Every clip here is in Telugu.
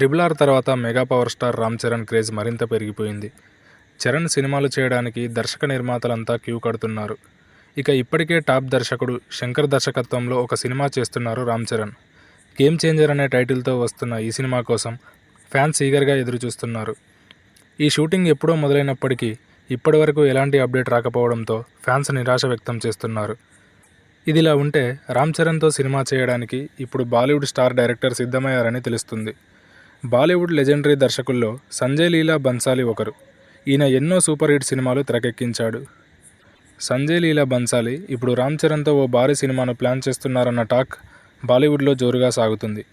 త్రిబుల్ ఆర్ తర్వాత mega power star Ram Charan craze మరింత పెరిగిపోయింది. చరణ్ సినిమాలు చేయడానికి దర్శక నిర్మాతలంతా క్యూ కడుతున్నారు. ఇక ఇప్పటికే టాప్ దర్శకుడు శంకర్ దర్శకత్వంలో ఒక సినిమా చేస్తున్నారు రామ్ చరణ్. గేమ్ చేంజర్ అనే టైటిల్తో వస్తున్న ఈ సినిమా కోసం ఫ్యాన్స్ ఈగర్గా ఎదురుచూస్తున్నారు. ఈ షూటింగ్ ఎప్పుడో మొదలైనప్పటికీ ఇప్పటివరకు ఎలాంటి అప్డేట్ రాకపోవడంతో ఫ్యాన్స్ నిరాశ వ్యక్తం చేస్తున్నారు. ఇదిలా ఉంటే రామ్ చరణ్తో సినిమా చేయడానికి ఇప్పుడు బాలీవుడ్ స్టార్ డైరెక్టర్ సిద్ధమయ్యారని తెలుస్తుంది. బాలీవుడ్ లెజెండరీ దర్శకుల్లో సంజయ్ లీలా బన్సాలి ఒకరు. ఈయన ఎన్నో సూపర్ హిట్ సినిమాలు తెరకెక్కించాడు. సంజయ్ లీలా బన్సాలి ఇప్పుడు రామ్ చరణ్తో ఓ భారీ సినిమాను ప్లాన్ చేస్తున్నారన్న టాక్ బాలీవుడ్లో జోరుగా సాగుతుంది.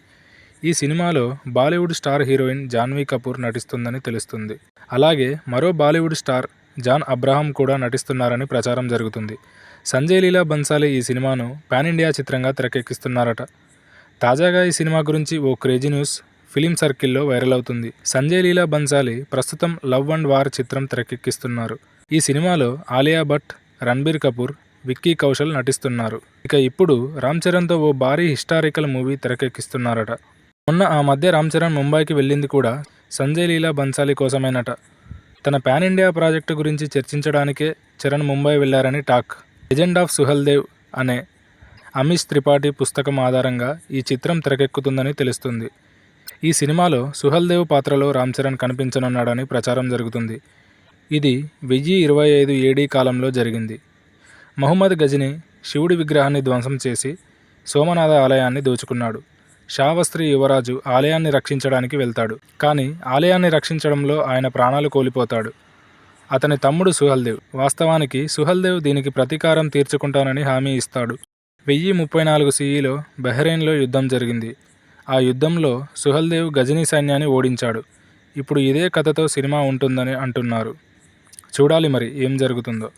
ఈ సినిమాలో Bollywood star heroine Janhvi Kapoor నటిస్తుందని తెలుస్తుంది. అలాగే మరో బాలీవుడ్ స్టార్ జాన్ అబ్రహాం కూడా నటిస్తున్నారని ప్రచారం జరుగుతుంది. సంజయ్ లీలా బన్సాలి ఈ సినిమాను పాన్ ఇండియా చిత్రంగా తెరకెక్కిస్తున్నారట. తాజాగా ఈ సినిమా గురించి ఓ క్రేజీ న్యూస్ ఫిలిం సర్కిల్లో వైరల్ అవుతుంది. సంజయ్ లీలా బన్సాలి ప్రస్తుతం లవ్ అండ్ వార్ చిత్రం తెరకెక్కిస్తున్నారు. ఈ సినిమాలో ఆలియా భట్ రణబీర్ కపూర్ విక్కీ కౌశల్ నటిస్తున్నారు. ఇక ఇప్పుడు రామ్ చరణ్తో ఓ భారీ హిస్టారికల్ మూవీ తెరకెక్కిస్తున్నారట. మొన్న ఆ మధ్య రామ్ చరణ్ ముంబైకి వెళ్ళింది కూడా సంజయ్ లీలా బన్సాలి కోసమేనట. తన పాన్ ఇండియా ప్రాజెక్టు గురించి చర్చించడానికే చరణ్ ముంబై వెళ్ళారని talk. Legend of Suheldev అనే అమిష్ త్రిపాఠి పుస్తకం ఆధారంగా ఈ చిత్రం తెరకెక్కుతుందని తెలుస్తుంది. ఈ సినిమాలో సుహల్ దేవ్ పాత్రలో రామ్ చరణ్ కనిపించనున్నాడని ప్రచారం జరుగుతుంది. ఇది వెయ్యి ఇరవై ఐదు ఏడీ కాలంలో జరిగింది. మహమ్మద్ గజని శివుడి విగ్రహాన్ని ధ్వంసం చేసి సోమనాథ ఆలయాన్ని దోచుకున్నాడు. షావస్త్రి యువరాజు ఆలయాన్ని రక్షించడానికి వెళ్తాడు. కానీ ఆలయాన్ని రక్షించడంలో ఆయన ప్రాణాలు కోల్పోతాడు. అతని తమ్ముడు సుహల్దేవ్. వాస్తవానికి సుహల్దేవ్ దీనికి ప్రతీకారం తీర్చుకుంటానని హామీ ఇస్తాడు. వెయ్యి ముప్పై నాలుగు సిఈలో బహ్రెయిన్లో యుద్ధం జరిగింది. ఆ యుద్ధంలో సుహల్దేవ్ గజనీ సైన్యాన్ని ఓడించాడు. ఇప్పుడు ఇదే కథతో సినిమా ఉంటుందని అంటున్నారు. చూడాలి మరి ఏం జరుగుతుందో.